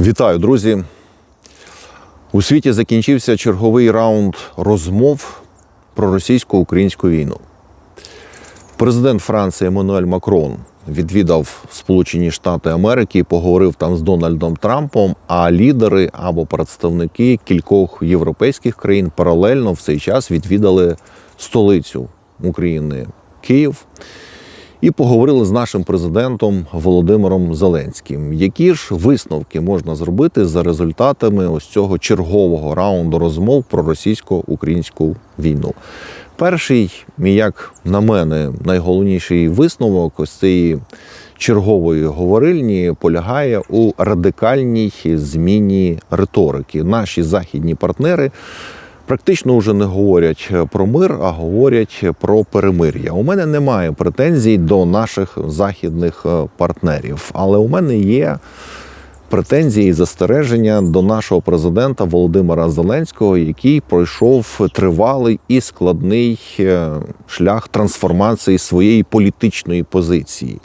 Вітаю, друзі! У світі закінчився черговий раунд розмов про російсько-українську війну. Президент Франції Еммануель Макрон відвідав Сполучені Штати Америки і поговорив там з Дональдом Трампом. А лідери або представники кількох європейських країн паралельно в цей час відвідали столицю України Київ і поговорили з нашим президентом Володимиром Зеленським. Які ж висновки можна зробити за результатами ось цього чергового раунду розмов про російсько-українську війну? Перший, як на мене, найголовніший висновок ось цієї чергової говорильні полягає у радикальній зміні риторики. Наші західні партнери практично вже не говорять про мир, а говорять про перемир'я. У мене немає претензій до наших західних е, партнерів, але у мене є претензії і застереження до нашого президента Володимира Зеленського, який пройшов тривалий і складний е, шлях трансформації своєї політичної позиції.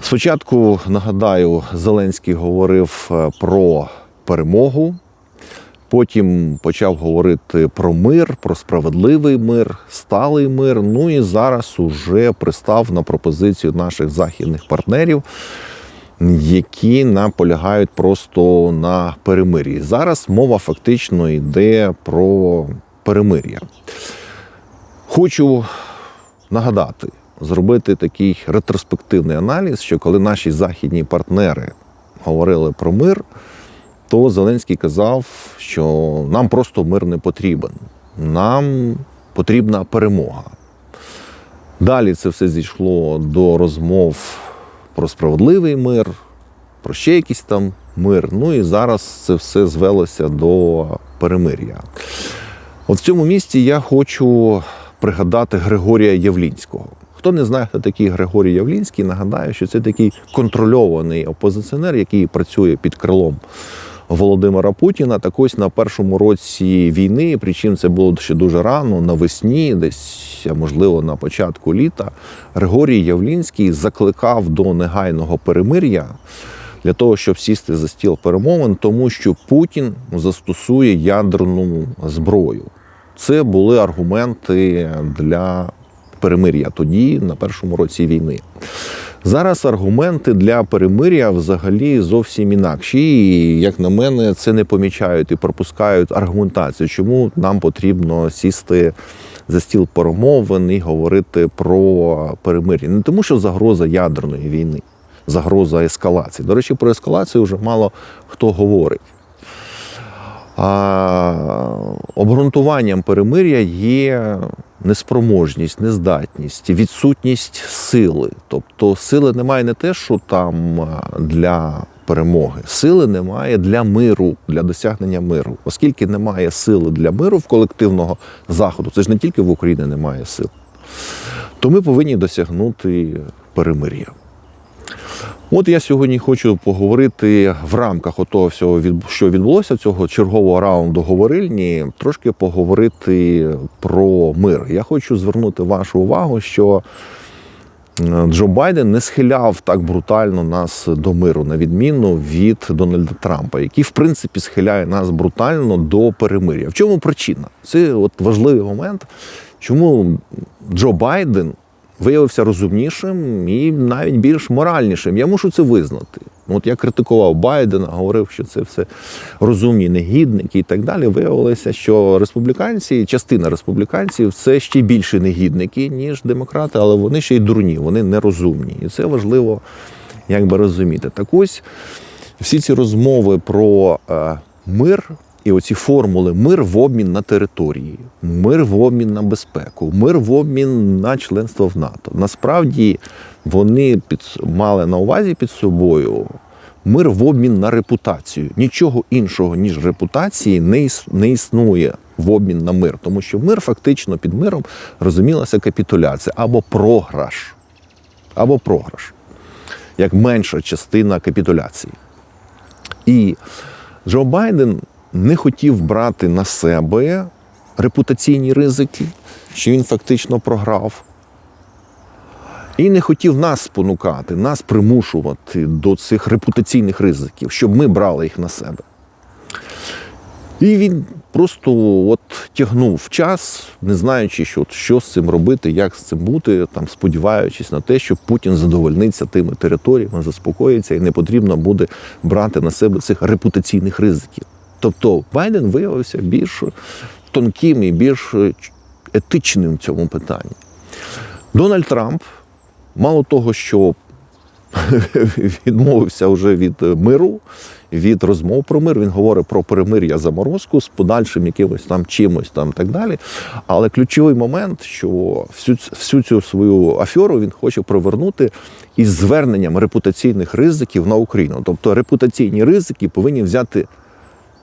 Спочатку нагадаю, Зеленський говорив е, про перемогу. Потім почав говорити про мир, про справедливий мир, сталий мир. Ну і зараз уже пристав на пропозицію наших західних партнерів, які наполягають просто на перемир'ї. Зараз мова фактично йде про перемир'я. Хочу нагадати, зробити такий ретроспективний аналіз, що коли наші західні партнери говорили про мир то Зеленський казав, що нам просто мир не потрібен, нам потрібна перемога. Далі це все зійшло до розмов про справедливий мир, про ще якийсь там мир. Ну і зараз це все звелося до перемир'я. От в цьому місці я хочу пригадати Григорія Явлінського. Хто не знає, хто такий Григорій Явлінський, нагадаю, що це такий контрольований опозиціонер, який працює під крилом Володимира Путіна. Так ось на першому році війни, причому це було ще дуже рано, навесні, десь можливо на початку літа, Григорій Явлінський закликав до негайного перемир'я. Для того щоб сісти за стіл перемовин, тому що Путін застосує ядерну зброю. Це були аргументи для перемир'я тоді, на першому році війни. Зараз аргументи для перемир'я взагалі зовсім інакші. І, як на мене, це не помічають і пропускають аргументацію, чому нам потрібно сісти за стіл перемовин і говорити про перемир'я. Не тому, що загроза ядерної війни, загроза ескалації. До речі, про ескалацію вже мало хто говорить. А обґрунтуванням перемир'я є неспроможність, нездатність, відсутність сили. Тобто сили немає не те, що там для перемоги, сили немає для миру, для досягнення миру. Оскільки немає сили для миру в колективного заходу, це ж не тільки в Україні немає сил, то ми повинні досягнути перемир'я. От я сьогодні хочу поговорити в рамках того всього, що відбулося цього чергового раунду говорильні, трошки поговорити про мир. Я хочу звернути вашу увагу, що Джо Байден не схиляв так брутально нас до миру, на відміну від Дональда Трампа, який в принципі схиляє нас брутально до перемир'я. В чому причина? Це от важливий момент, чому Джо Байден виявився розумнішим і навіть більш моральнішим. Я мушу це визнати. От я критикував Байдена, говорив, що це все розумні негідники і так далі. Виявилося, що республіканці, частина республіканців, це ще більше негідники, ніж демократи, але вони ще й дурні, вони нерозумні. І це важливо якби розуміти. Так ось всі ці розмови про е, мир. І оці формули мир в обмін на території, мир в обмін на безпеку, мир в обмін на членство в НАТО. Насправді вони під, мали на увазі під собою мир в обмін на репутацію. Нічого іншого, ніж репутації, не, іс, не існує в обмін на мир. Тому що мир фактично під миром розумілася капітуляція або програш, або програш, як менша частина капітуляції. І Джо Байден не хотів брати на себе репутаційні ризики, що він фактично програв. І не хотів нас спонукати, нас примушувати до цих репутаційних ризиків, щоб ми брали їх на себе. І він просто от тягнув час, не знаючи, що, що з цим робити, як з цим бути, там, сподіваючись на те, що Путін задовольниться тими територіями, заспокоїться, і не потрібно буде брати на себе цих репутаційних ризиків. Тобто Байден виявився більш тонким і більш етичним в цьому питанні. Дональд Трамп, мало того, що відмовився вже від миру, від розмов про мир. Він говорить про перемир'я заморозку з подальшим якимось там чимось там так далі. Але ключовий момент, що всю, всю цю свою аферу він хоче провернути із зверненням репутаційних ризиків на Україну. Тобто репутаційні ризики повинні взяти.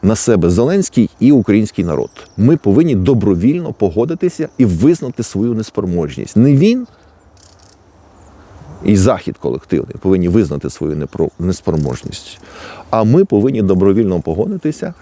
На себе Зеленський і український народ. Ми повинні добровільно погодитися і визнати свою неспроможність. Не він і захід колективний повинні визнати свою неспроможність. А ми повинні добровільно погодитися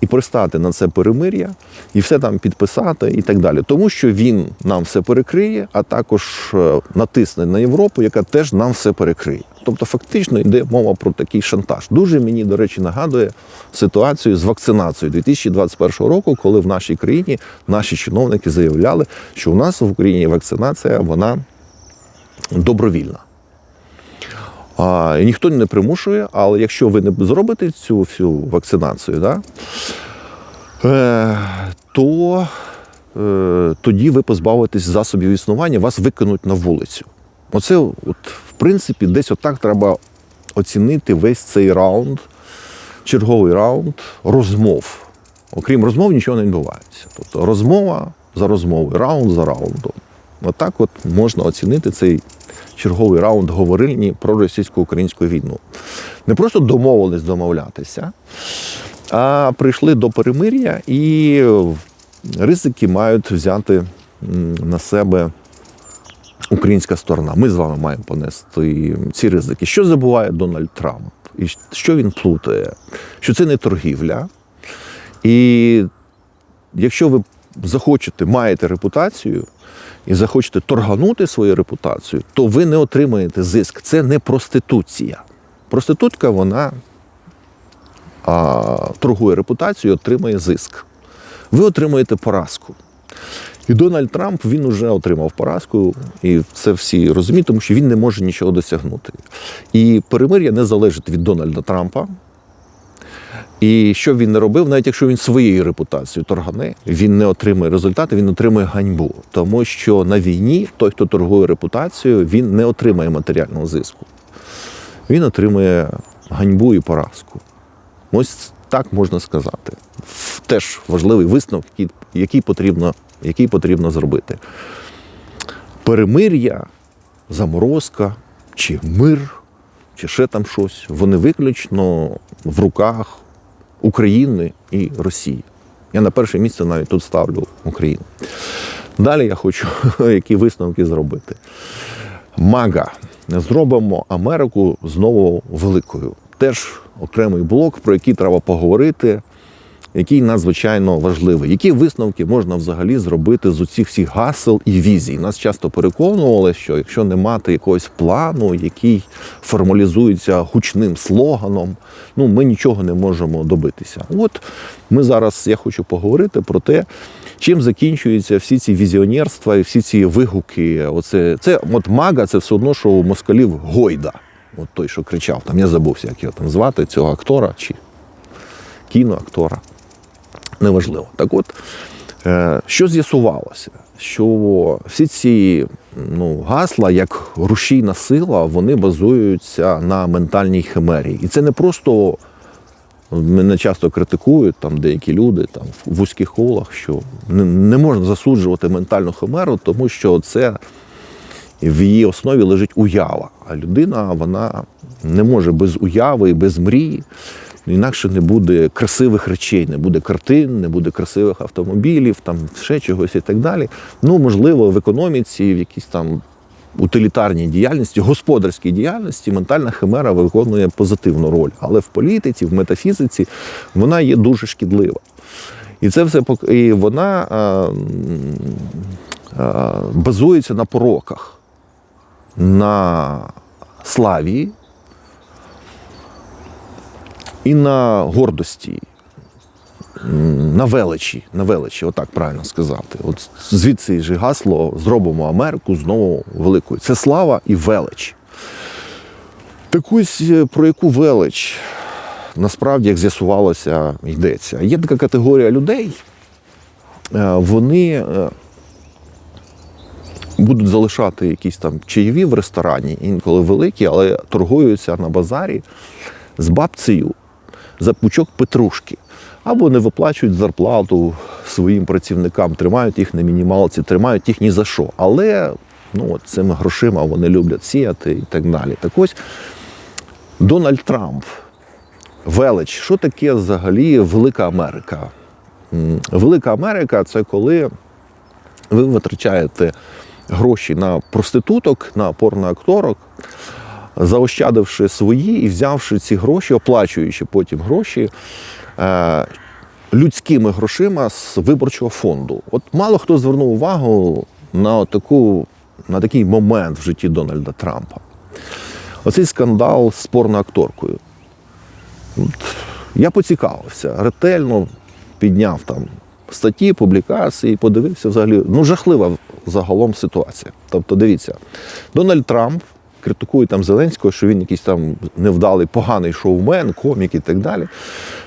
і пристати на це перемир'я, і все там підписати, і так далі. Тому що він нам все перекриє, а також е, натисне на Європу, яка теж нам все перекриє. Тобто, фактично йде мова про такий шантаж. Дуже мені, до речі, нагадує ситуацію з вакцинацією 2021 року, коли в нашій країні наші чиновники заявляли, що у нас в Україні вакцинація вона добровільна. А, і ніхто не примушує, але якщо ви не зробите цю всю вакцинацію, да, е, то е, тоді ви позбавитесь засобів існування, вас викинуть на вулицю. Оце, от, в принципі, десь отак треба оцінити весь цей раунд, черговий раунд розмов. Окрім розмов, нічого не відбувається. Тобто розмова за розмовою, раунд за раундом. Отак от можна оцінити цей черговий раунд говорильні про російсько-українську війну. Не просто домовились домовлятися, а прийшли до перемир'я і ризики мають взяти на себе українська сторона. Ми з вами маємо понести ці ризики. Що забуває Дональд Трамп? І що він плутає? Що це не торгівля. І якщо ви захочете, маєте репутацію і захочете торганути свою репутацію, то ви не отримаєте зиск. Це не проституція. Проститутка, вона а, торгує репутацією, отримує зиск. Ви отримуєте поразку. І Дональд Трамп він вже отримав поразку, і це всі розуміють, тому що він не може нічого досягнути. І перемир'я не залежить від Дональда Трампа. І що він не робив, навіть якщо він своєю репутацією торгане, він не отримує результати, він отримує ганьбу. Тому що на війні той, хто торгує репутацією, він не отримає матеріального зиску. Він отримує ганьбу і поразку. Ось так можна сказати. Теж важливий висновок, який, потрібно, який потрібно зробити. Перемир'я, заморозка чи мир, чи ще там щось, вони виключно в руках України і Росії. Я на перше місце навіть тут ставлю Україну. Далі я хочу які висновки зробити. Мага. Зробимо Америку знову великою. Теж окремий блок, про який треба поговорити, який надзвичайно важливий. Які висновки можна взагалі зробити з усіх всіх гасел і візій? Нас часто переконували, що якщо не мати якогось плану, який формалізується гучним слоганом, ну ми нічого не можемо добитися. От ми зараз я хочу поговорити про те, чим закінчуються всі ці візіонерства і всі ці вигуки. Оце це от мага, це все одно, що у москалів Гойда. От той, що кричав, там я забувся, як його там звати, цього актора чи кіноактора. Неважливо. Так от, е, що з'ясувалося? Що всі ці ну, гасла, як рушійна сила, вони базуються на ментальній химері. І це не просто мене часто критикують там деякі люди там в вузьких колах, що не, можна засуджувати ментальну химеру, тому що це в її основі лежить уява. А людина вона не може без уяви і без мрії. Інакше не буде красивих речей, не буде картин, не буде красивих автомобілів, там ще чогось і так далі. Ну, можливо, в економіці, в якійсь там утилітарній діяльності, господарській діяльності ментальна химера виконує позитивну роль. Але в політиці, в метафізиці вона є дуже шкідлива. І це все і вона а, а, базується на пороках. на славі і на гордості, на величі, на величі, отак правильно сказати. От звідси ж гасло зробимо Америку знову великою. Це слава і велич. Так ось е, про яку велич насправді, як з'ясувалося, йдеться. Є така категорія людей, е, вони е, будуть залишати якісь там чаєві в ресторані, інколи великі, але торгуються на базарі з бабцею за пучок петрушки. Або не виплачують зарплату своїм працівникам, тримають їх на мінімалці, тримають їх ні за що. Але ну, от цими грошима вони люблять сіяти і так далі. Так ось Дональд Трамп, велич, що таке взагалі Велика Америка? Велика Америка це коли ви витрачаєте гроші на проституток, на порноакторок, заощадивши свої і взявши ці гроші, оплачуючи потім гроші е, людськими грошима з виборчого фонду. От мало хто звернув увагу на, таку, на такий момент в житті Дональда Трампа. Оцей скандал з порноакторкою. Я поцікавився, ретельно підняв там статті, публікації, подивився взагалі. Ну, жахлива загалом ситуація. Тобто, дивіться, Дональд Трамп критикує там Зеленського, що він якийсь там невдалий, поганий шоумен, комік і так далі.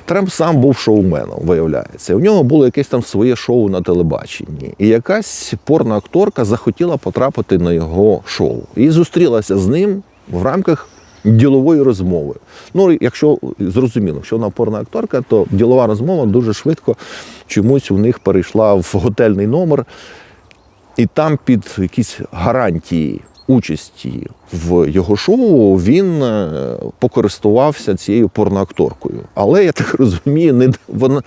Трамп сам був шоуменом, виявляється. У нього було якесь там своє шоу на телебаченні. І якась порноакторка захотіла потрапити на його шоу. І зустрілася з ним в рамках ділової розмови. Ну, якщо зрозуміло, якщо вона порна акторка, то ділова розмова дуже швидко чомусь у них перейшла в готельний номер, і там під якісь гарантії участі в його шоу він е, покористувався цією порноакторкою. Але я так розумію, не вона.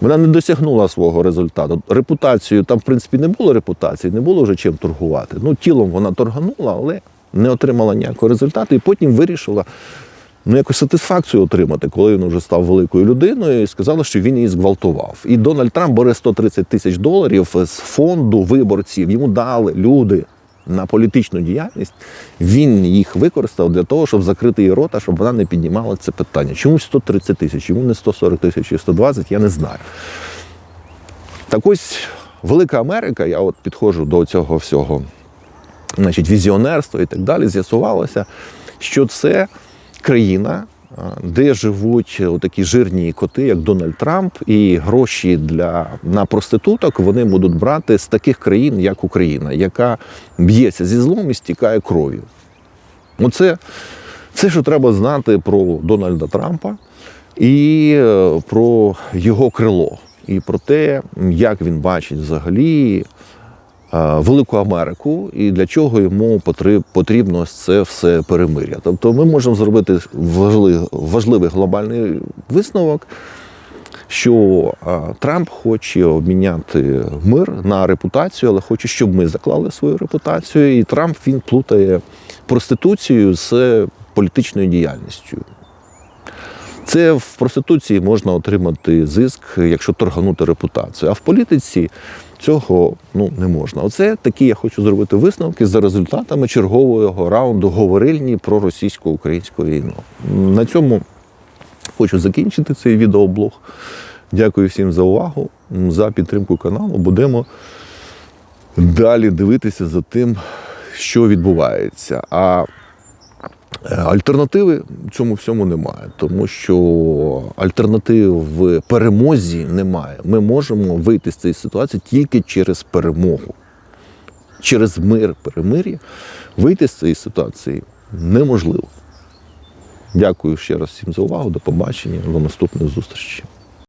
Вона не досягнула свого результату. Репутацію там, в принципі, не було репутації, не було вже чим торгувати. Ну, тілом вона торганула, але не отримала ніякого результату, і потім вирішила ну, якусь сатисфакцію отримати, коли він вже став великою людиною, і сказала, що він її зґвалтував. І Дональд Трамп бере 130 тисяч доларів з фонду виборців. Йому дали люди на політичну діяльність. Він їх використав для того, щоб закрити її рота, щоб вона не піднімала це питання. Чомусь 130 тисяч, йому не 140 тисяч і 120, я не знаю. Так ось Велика Америка, я от підходжу до цього всього значить, візіонерства і так далі, з'ясувалося, що це країна, де живуть такі жирні коти, як Дональд Трамп, і гроші для, на проституток вони будуть брати з таких країн, як Україна, яка б'ється зі злом і стікає кров'ю. Оце це, що треба знати про Дональда Трампа і е, про його крило, і про те, як він бачить взагалі Велику Америку і для чого йому потрібно це все перемир'я. Тобто ми можемо зробити важливий, важливий глобальний висновок, що е, Трамп хоче обміняти мир на репутацію, але хоче, щоб ми заклали свою репутацію. І Трамп він плутає проституцію з політичною діяльністю. Це в проституції можна отримати зиск, якщо торганути репутацію. А в політиці цього ну, не можна. Оце такі я хочу зробити висновки за результатами чергового раунду говорильні про російсько-українську війну. На цьому хочу закінчити цей відеоблог. Дякую всім за увагу, за підтримку каналу. Будемо далі дивитися за тим, що відбувається. А Альтернативи цьому всьому немає, тому що альтернатив в перемозі немає. Ми можемо вийти з цієї ситуації тільки через перемогу. Через мир, перемир'я вийти з цієї ситуації неможливо. Дякую ще раз всім за увагу. До побачення, до наступних зустрічей.